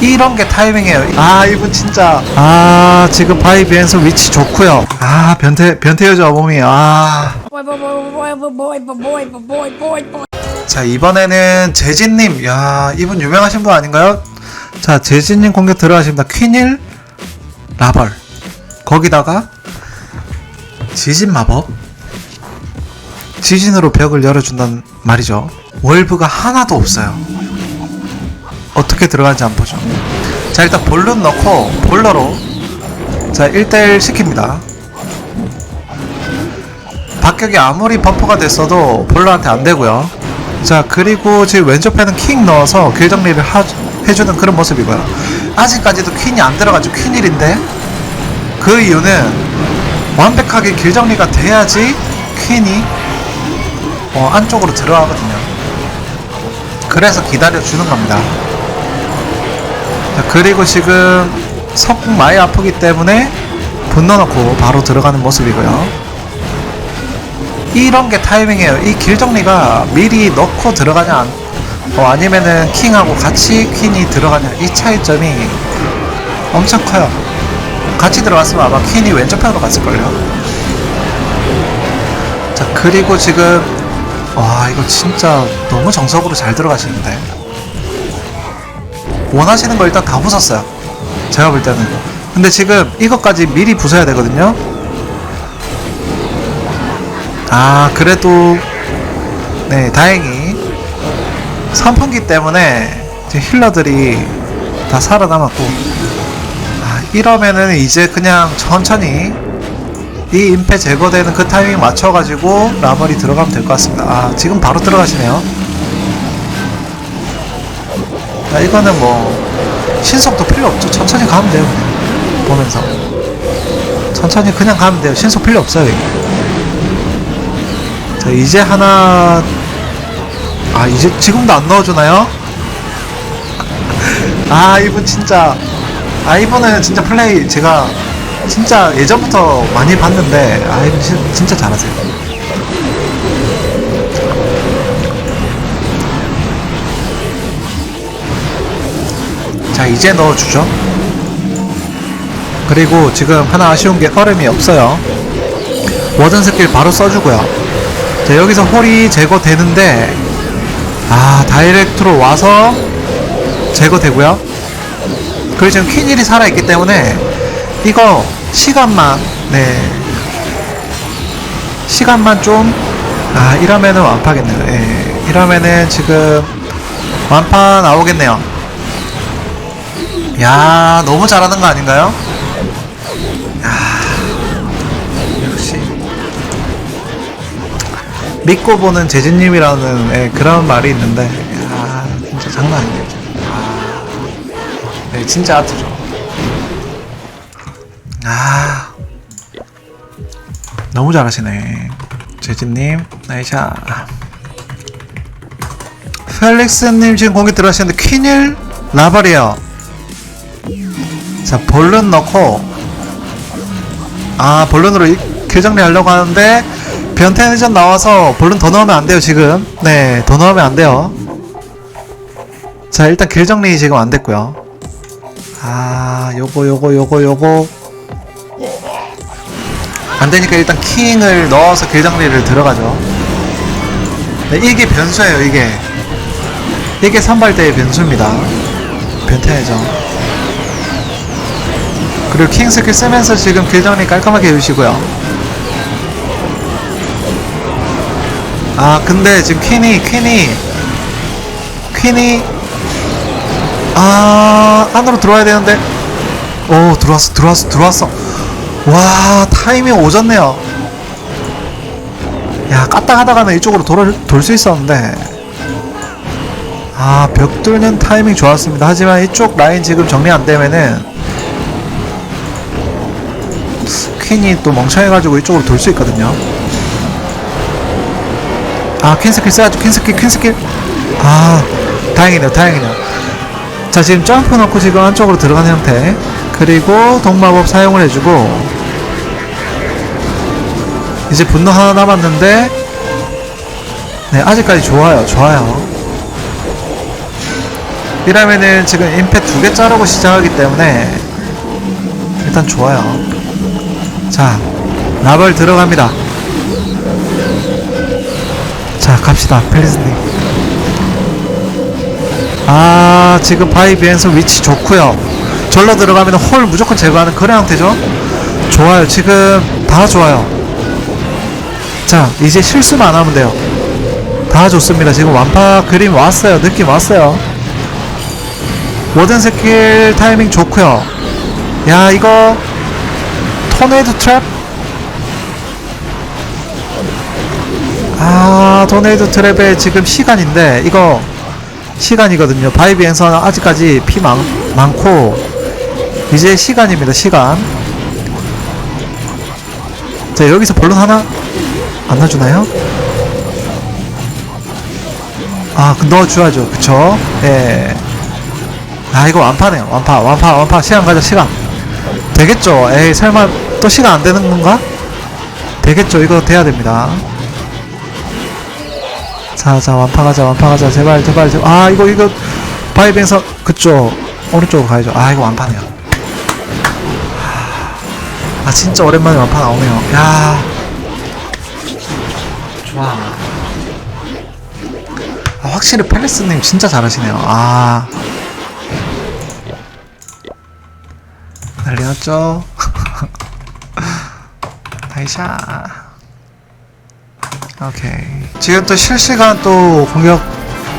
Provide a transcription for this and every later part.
이런 게 타이밍이에요. 아 이분 진짜 아 지금 바이 비엔서 위치 좋고요. 아 변태 변태 여자 어머니 아. 자 이번에는 재진님 야 이분 유명하신 분 아닌가요? 자 재진님 공격 들어가십니다. 퀸일 라벌 거기다가 지진 마법 지진으로 벽을 열어준다는 말이죠. 월브가 하나도 없어요. 어떻게 들어가는지 한번 보죠. 자, 일단 볼룬 넣고, 볼러로. 자, 1대1 시킵니다. 박격이 아무리 버퍼가 됐어도 볼러한테 안 되고요. 자, 그리고 지금 왼쪽 패는 킹 넣어서 길 정리를 하, 해주는 그런 모습이고요. 아직까지도 퀸이 안 들어가죠. 퀸일인데. 그 이유는 완벽하게 길 정리가 돼야지 퀸이 어, 안쪽으로 들어가거든요. 그래서 기다려주는 겁니다. 자, 그리고 지금 석궁 많이 아프기 때문에 분노 넣고 바로 들어가는 모습이고요. 이런 게 타이밍이에요. 이 길 정리가 미리 넣고 들어가냐, 안- 어, 아니면은 킹하고 같이 퀸이 들어가냐, 이 차이점이 엄청 커요. 같이 들어갔으면 아마 퀸이 왼쪽 편으로 갔을걸요. 자, 그리고 지금, 와, 이거 진짜 너무 정석으로 잘 들어가시는데. 원하시는 거 일단 다 부쉈어요. 제가 볼 때는. 근데 지금 이것까지 미리 부숴야 되거든요. 아 그래도 네 다행히 선풍기 때문에 힐러들이 다 살아남았고 아 이러면은 이제 그냥 천천히 이 임패 제거되는 그 타이밍 맞춰가지고 라벌이 들어가면 될 것 같습니다 아 지금 바로 들어가시네요 아 이거는 뭐 신속도 필요 없죠. 천천히 가면 돼요. 그냥 보면서. 천천히 그냥 가면 돼요. 신속 필요 없어요 이거 자 이제 하나 아 이제 지금도 안 넣어주나요? 아 이분 진짜 아 이분은 진짜 플레이 제가 진짜 예전부터 많이 봤는데 아 이분 진- 진짜 잘하세요 자 이제 넣어주죠. 그리고 지금 하나 아쉬운 게 얼음이 없어요. 워든 스킬 바로 써주고요. 자 여기서 홀이 제거되는데 아 다이렉트로 와서 제거되고요. 그리고 지금 퀸일이 살아있기 때문에 이거 시간만 네. 시간만 좀아 이러면은 완파겠네요. 예 이러면은 지금 완파 나오겠네요 야 너무 잘하는 거 아닌가요? 역시. 믿고 보는 재진님이라는 예, 그런 말이 있는데 아 진짜 장난 아니에요. 아, 네, 진짜 아트죠. 아. 너무 잘하시네 재진님 나이샤. 펠릭스님 지금 공격 들어가시는데 퀸일 라발이요 자 볼룬 넣고. 아 본론으로 길정리 하려고 하는데 변태 회전 나와서 본론 더 넣으면 안 돼요 지금. 네 더 넣으면 안 돼요. 자 일단 길 정리 지금 안 됐고요. 아 요거 요거 요거 요거. 안 되니까 일단 킹을 넣어서 길 정리를 들어가죠. 네 이게 변수예요 이게. 이게 선발대의 변수입니다. 변태 회전 그리고 킹 스킬 쓰면서 지금 길정리 깔끔하게 해주시고요. 아 근데 지금 퀸이 퀸이 퀸이 아 안으로 들어와야 되는데. 오 들어왔어 들어왔어 들어왔어. 와 타이밍 오졌네요. 야 까딱하다가는 이쪽으로 돌 수 있었는데. 아 벽 뚫는 타이밍 좋았습니다. 하지만 이쪽 라인 지금 정리 안 되면은 퀸이 또 멍청해가지고 이쪽으로 돌 수 있거든요. 아, 퀸 스킬 써야죠. 퀸 스킬, 퀸 스킬. 아, 다행이네요, 다행이네요. 자, 지금 점프 넣고 지금 안쪽으로 들어가는 형태. 그리고 동마법 사용을 해주고. 이제 분노 하나 남았는데. 네, 아직까지 좋아요, 좋아요. 이러면은 지금 임페 두개 자르고 시작하기 때문에 일단 좋아요. 자, 라벌 들어갑니다. 자, 갑시다. 펠리스님. 아, 지금 바이비엔서 위치 좋고요 절로 들어가면 홀 무조건 제거하는 그런 형태죠. 좋아요. 지금 다 좋아요. 자, 이제 실수만 안 하면 돼요. 다 좋습니다. 지금 완파 그림 왔어요. 느낌 왔어요. 워든 스킬 타이밍 좋고요. 야, 이거 토네이도 트랩? 아, 토네이도 트랩의 지금 시간인데 이거 시간이거든요. 바이비 앤서는 아직까지 피 많, 많고 이제 시간입니다. 시간. 자, 여기서 본론 하나 안 넣어주나요? 아, 그 넣어줘야죠. 그쵸? 예. 아, 이거 완파네요. 완파, 완파, 완파. 시간 가자, 시간. 되겠죠? 에이, 설마 또 시간 안 되는 건가? 되겠죠? 이거 돼야 됩니다. 자, 자, 완파 가자, 완파 가자. 제발, 제발, 제발. 아, 이거, 이거. 바이뱅서, 그쪽. 오른쪽으로 가야죠. 아, 이거 완파네요. 아, 진짜 오랜만에 완파 나오네요. 야 좋아. 아, 확실히 펠리스님 진짜 잘하시네요. 아. 났죠? 다이샤. 오케이. 지금 또 실시간 또 공격,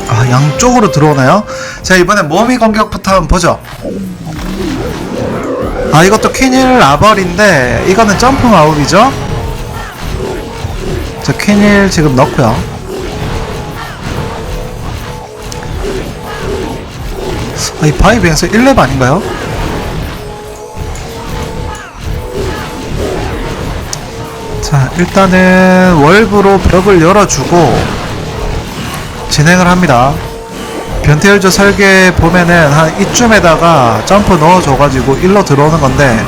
아, 양쪽으로 들어오나요? 자, 이번에 모미 공격부터 한번 보죠. 아, 이것도 퀸일 라벌인데, 이거는 점프 마법이죠? 자, 퀸일 지금 넣고요. 아, 이 바이브에서 1렙 아닌가요? 자, 일단은 월브로 벽을 열어주고 진행을 합니다. 변태열조 설계 보면은 한 이쯤에다가 점프 넣어줘가지고 일로 들어오는 건데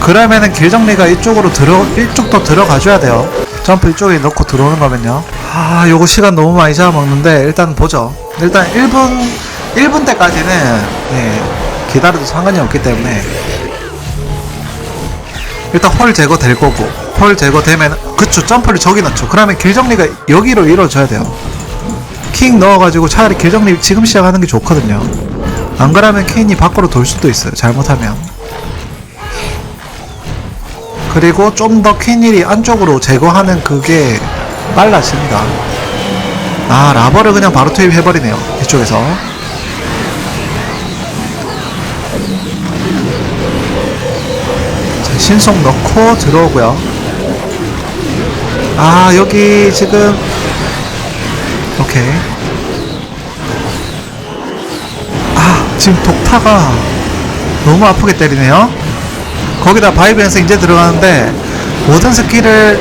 그러면은 길 정리가 이쪽으로 들어 이쪽도 들어가줘야 돼요. 점프 이쪽에 넣고 들어오는 거면요. 아, 요거 시간 너무 많이 잡아먹는데 일단 보죠. 일단 1분 1분 때까지는 예, 기다려도 상관이 없기 때문에 일단 홀 제거 될 거고 홀 제거되면 그쵸 점프를 저기 넣죠. 그러면 길 정리가 여기로 이루어져야 돼요. 킹 넣어가지고 차라리 길 정리 지금 시작하는 게 좋거든요. 안 그러면 퀸이 밖으로 돌 수도 있어요. 잘못하면. 그리고 좀더 퀸일이 안쪽으로 제거하는 그게 빨라집니다. 아 라버를 그냥 바로 투입해버리네요. 이쪽에서. 자, 신속 넣고 들어오고요. 아 여기 지금 오케이. 아, 지금 독타가 너무 아프게 때리네요. 거기다 바이브에서 이제 들어가는데 모든 스킬을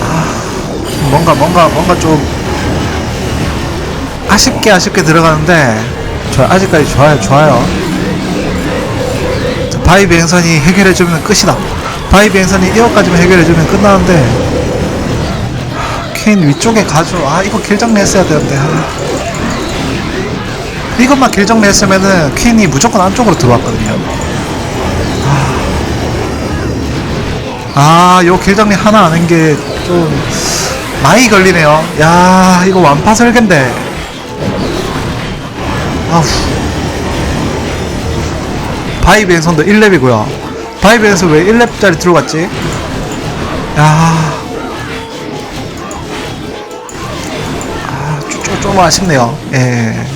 아, 뭔가 뭔가 뭔가 좀 아쉽게 아쉽게 들어가는데 저 아직까지 좋아요 좋아요. 자, 바이브 행선이 해결해주면 끝이다. 바이브 행선이 이거까지만 해결해주면 끝나는데 퀸 위쪽에 가죠. 아 이거 길 정리 했어야 되는데. 아. 이것만 길 정리 했으면은 퀸이 무조건 안쪽으로 들어왔거든요. 아, 요길 정리 하나 아는 게 좀 많이 걸리네요. 야, 이거 완파 설계인데. 아우. 바이브 앤선도 1렙이고요. 바이브 앤선 왜 1렙짜리 들어갔지? 야. 좀, 좀 아쉽네요. 예.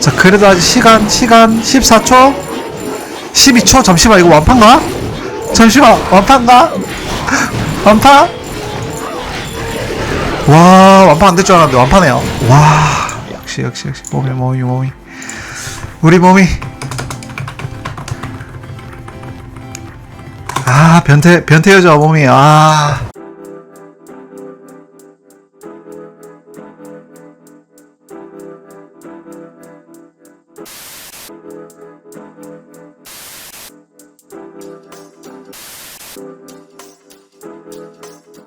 자, 그래도 아직 시간, 시간 14초? 12초? 잠시만, 이거 완판가? 잠시만, 완판가? 완판? 와, 완판 안 될 줄 알았는데, 완판해요. 와, 역시, 역시, 역시. 몸이, 몸이, 몸이. 우리 몸이. 아, 변태, 변태 여자 몸이, 아.